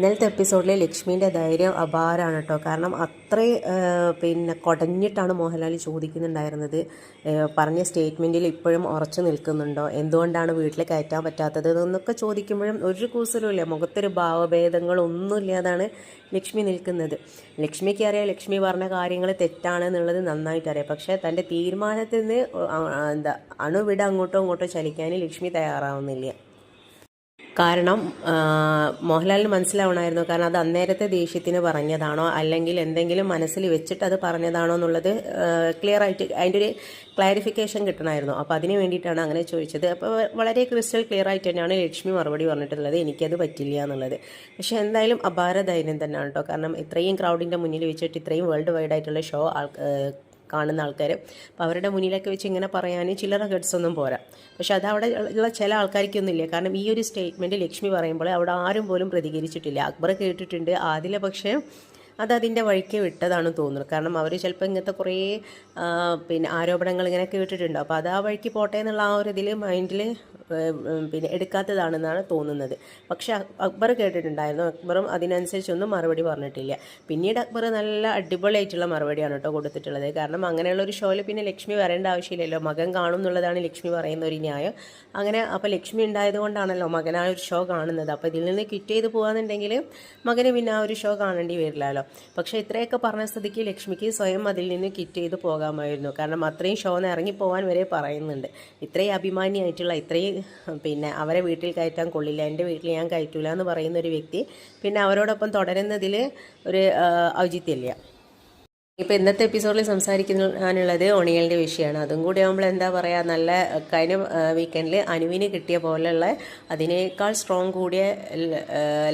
ഇന്നലത്തെ എപ്പിസോഡിലെ ലക്ഷ്മീന്റെ ധൈര്യം അപാരമാണ് കേട്ടോ കാരണം അത്രയും പിന്നെ കുടഞ്ഞിട്ടാണ് മോഹൻലാൽ ചോദിക്കുന്നുണ്ടായിരുന്നത്. പറഞ്ഞ സ്റ്റേറ്റ്മെന്റിൽ ഇപ്പോഴും ഉറച്ചു നിൽക്കുന്നുണ്ടോ? എന്തുകൊണ്ടാണ് വീട്ടിൽ കയറ്റാൻ പറ്റാത്തത് എന്നൊക്കെ ചോദിക്കുമ്പോഴും ഒരു കൂസലുമില്ല മുഖത്തൊരു ഭാവഭേദങ്ങളൊന്നും ഇല്ലാതാണ് ലക്ഷ്മി നിൽക്കുന്നത്. ലക്ഷ്മിക്ക് അറിയാം ലക്ഷ്മി പറഞ്ഞ കാര്യങ്ങൾ തെറ്റാണെന്നുള്ളത് നന്നായിട്ട് അറിയാം. പക്ഷേ തന്റെ തീരുമാനത്തിൽ നിന്ന് എന്താ അണുവിട അങ്ങോട്ടോ ഇങ്ങോട്ടോ ചലിക്കാൻ ലക്ഷ്മി തയ്യാറാവുന്നില്ല. കാരണം മോഹൻലാലിന് മനസ്സിലാവണമായിരുന്നു. കാരണം അത് അന്നേരത്തെ ദേഷ്യത്തിന് പറഞ്ഞതാണോ? അല്ലെങ്കിൽ എന്തെങ്കിലും മനസ്സിൽ വെച്ചിട്ട് അത് പറഞ്ഞതാണോ എന്നുള്ളത് ക്ലിയർ ആയിട്ട് അതിന്റെ ഒരു ക്ലാരിഫിക്കേഷൻ കിട്ടണമായിരുന്നു. അപ്പോൾ അതിന് വേണ്ടിയിട്ടാണ് അങ്ങനെ ചോദിച്ചത്. അപ്പോൾ വളരെ ക്രിസ്റ്റൽ ക്ലിയർ ആയിട്ട് തന്നെയാണ് ലക്ഷ്മി മറുപടി പറഞ്ഞിട്ടുള്ളത്. എനിക്കത് പറ്റില്ല എന്നുള്ളത്. പക്ഷേ എന്തായാലും അപാര ധൈര്യം തന്നെയാണ് കേട്ടോ. കാരണം ഇത്രയും ക്രൗഡിന്റെ മുന്നിൽ വെച്ചിട്ട് ഇത്രയും വേൾഡ് വൈഡ് ആയിട്ടുള്ള ഷോ ആൾ കാണുന്ന ആൾക്കാർ അപ്പോൾ അവരുടെ മുന്നിലൊക്കെ വെച്ച് ഇങ്ങനെ പറയാൻ ചില്ലറ ഗഡ്സൊന്നും പോരാ. പക്ഷെ അത് അവിടെ ഉള്ള ചില ആൾക്കാർക്കൊന്നും ഇല്ല. കാരണം ഈ ഒരു സ്റ്റേറ്റ്മെന്റ് ലക്ഷ്മി പറയുമ്പോൾ അവിടെ ആരും പോലും പ്രതികരിച്ചിട്ടില്ല. അക്ബർ കേട്ടിട്ടുണ്ട്. ആദില പക്ഷേ അത് അതിന്റെ വഴിക്ക് വിട്ടതാണ് തോന്നുന്നത്. കാരണം അവർ ചിലപ്പോൾ ഇങ്ങനത്തെ കുറേ പിന്നെ ആരോപണങ്ങൾ ഇങ്ങനെ കേട്ടിട്ടുണ്ട് അപ്പോൾ അത് ആ വഴിക്ക് പോട്ടെ എന്നുള്ള ആ ഒരു ഇതിൽ മൈൻഡിൽ പിന്നെ എടുക്കാത്തതാണെന്നാണ് തോന്നുന്നത്. പക്ഷെ അക്ബർ കേട്ടിട്ടുണ്ടായിരുന്നു. അക്ബറും അതിനനുസരിച്ചൊന്നും മറുപടി പറഞ്ഞിട്ടില്ല. പിന്നീട് അക്ബർ നല്ല അടിപൊളിയായിട്ടുള്ള മറുപടിയാണ് കേട്ടോ കൊടുത്തിട്ടുള്ളത്. കാരണം അങ്ങനെയുള്ള ഒരു ഷോയിൽ പിന്നെ ലക്ഷ്മി വരേണ്ട ആവശ്യമില്ലല്ലോ. മകൻ കാണും എന്നുള്ളതാണ് ലക്ഷ്മി പറയുന്ന ഒരു ന്യായം. അങ്ങനെ അപ്പോൾ ലക്ഷ്മി ഉണ്ടായതുകൊണ്ടാണല്ലോ മകൻ ആ ഒരു ഷോ കാണുന്നത്. അപ്പോൾ ഇതിൽ നിന്ന് കിറ്റ് ചെയ്ത് പോകാന്നുണ്ടെങ്കിൽ മകന് പിന്നെ ആ ഒരു ഷോ കാണേണ്ടി വരില്ലല്ലോ. പക്ഷേ ഇത്രയൊക്കെ പറഞ്ഞ സ്ഥിതിക്ക് ലക്ഷ്മിക്ക് സ്വയം അതിൽ നിന്ന് കിറ്റ് ചെയ്ത് പോകാമായിരുന്നു. കാരണം അത്രയും ഷോന്ന് ഇറങ്ങി പോകാൻ വരെ പറയുന്നുണ്ട്. ഇത്രയും അഭിമാനിയായിട്ടുള്ള ഇത്രയും പിന്നെ അവരെ വീട്ടിൽ കയറ്റാൻ കൊള്ളില്ല എന്റെ വീട്ടിൽ ഞാൻ കയറ്റൂല എന്ന് പറയുന്ന ഒരു വ്യക്തി പിന്നെ അവരോടൊപ്പം തുടരുന്നതിൽ ഒരു ഔചിത്യമില്ല ഇപ്പോൾ ഇന്നത്തെ എപ്പിസോഡിൽ സംസാരിക്കാനുള്ളത് ഒണിയലിന്റെ വിഷയമാണ്. അതും കൂടി ആകുമ്പോൾ എന്താ പറയുക നല്ല കഴിഞ്ഞ വീക്കെൻഡിൽ അനുവിന് കിട്ടിയ പോലെയുള്ള അതിനേക്കാൾ സ്ട്രോങ് കൂടിയ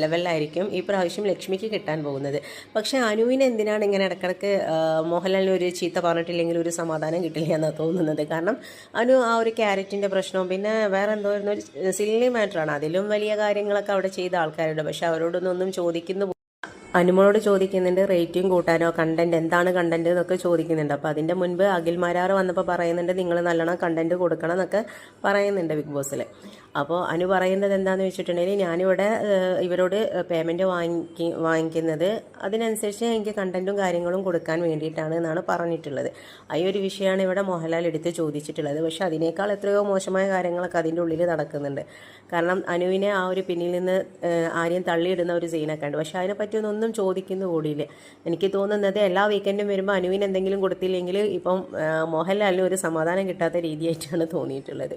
ലെവലിലായിരിക്കും ഈ പ്രാവശ്യം ലക്ഷ്മിക്ക് കിട്ടാൻ പോകുന്നത്. പക്ഷേ അനുവിന് എന്തിനാണ് ഇങ്ങനെ ഇടക്കിടക്ക് മോഹൻലാലിന് ഒരു ചീത്ത പറഞ്ഞിട്ടില്ലെങ്കിൽ ഒരു സമാധാനം കിട്ടില്ല എന്നാണ് തോന്നുന്നത്? കാരണം അനു ആ ഒരു ക്യാരറ്റിന്റെ പ്രശ്നവും പിന്നെ വേറെ എന്തോ ഒരു സില്ലി മാറ്ററാണ് അതിലും വലിയ കാര്യങ്ങളൊക്കെ അവിടെ ചെയ്ത ആൾക്കാരുണ്ട്. പക്ഷേ അവരോടൊന്നും ചോദിക്കുന്നു അനുമോളോട് ചോദിക്കുന്നുണ്ട് റേറ്റിംഗ് കൂട്ടാനോ കണ്ടന്റ് എന്താണ് കണ്ടന്റ് എന്നൊക്കെ ചോദിക്കുന്നുണ്ട്. അപ്പോൾ അതിന്റെ മുൻപ് അഖിൽ മരാർ വന്നപ്പോൾ പറയുന്നുണ്ട് നിങ്ങൾ നല്ലോണം കണ്ടന്റ് കൊടുക്കണം എന്നൊക്കെ പറയുന്നുണ്ട് ബിഗ് ബോസിൽ അപ്പോൾ അനു പറയുന്നത് എന്താണെന്ന് വെച്ചിട്ടുണ്ടെങ്കിൽ ഞാനിവിടെ ഇവരോട് പേയ്മെന്റ് വാങ്ങി വാങ്ങിക്കുന്നത് അതിനനുസരിച്ച് എനിക്ക് കണ്ടന്റും കാര്യങ്ങളും കൊടുക്കാൻ വേണ്ടിയിട്ടാണ് എന്നാണ് പറഞ്ഞിട്ടുള്ളത്. ആ ഒരു വിഷയമാണ് ഇവിടെ മോഹൻലാൽ എടുത്ത് ചോദിച്ചിട്ടുള്ളത്. പക്ഷേ അതിനേക്കാൾ എത്രയോ മോശമായ കാര്യങ്ങളൊക്കെ അതിന്റെ ഉള്ളിൽ നടക്കുന്നുണ്ട്. കാരണം അനുവിനെ ആ ഒരു പിന്നിൽ നിന്ന് ആരെയും തള്ളിയിടുന്ന ഒരു സീനൊക്കെ ഉണ്ട്. പക്ഷേ അതിനെപ്പറ്റി ഒന്നും ചോദിക്കുന്ന കൂടിയില്ല എനിക്ക് തോന്നുന്നത് എല്ലാ വീക്കെൻഡും വരുമ്പോൾ അനുവിന് എന്തെങ്കിലും കൊടുത്തില്ലെങ്കിൽ ഇപ്പം മോഹൻലാലിന് ഒരു സമാധാനം കിട്ടാത്ത രീതിയായിട്ടാണ് തോന്നിയിട്ടുള്ളത്.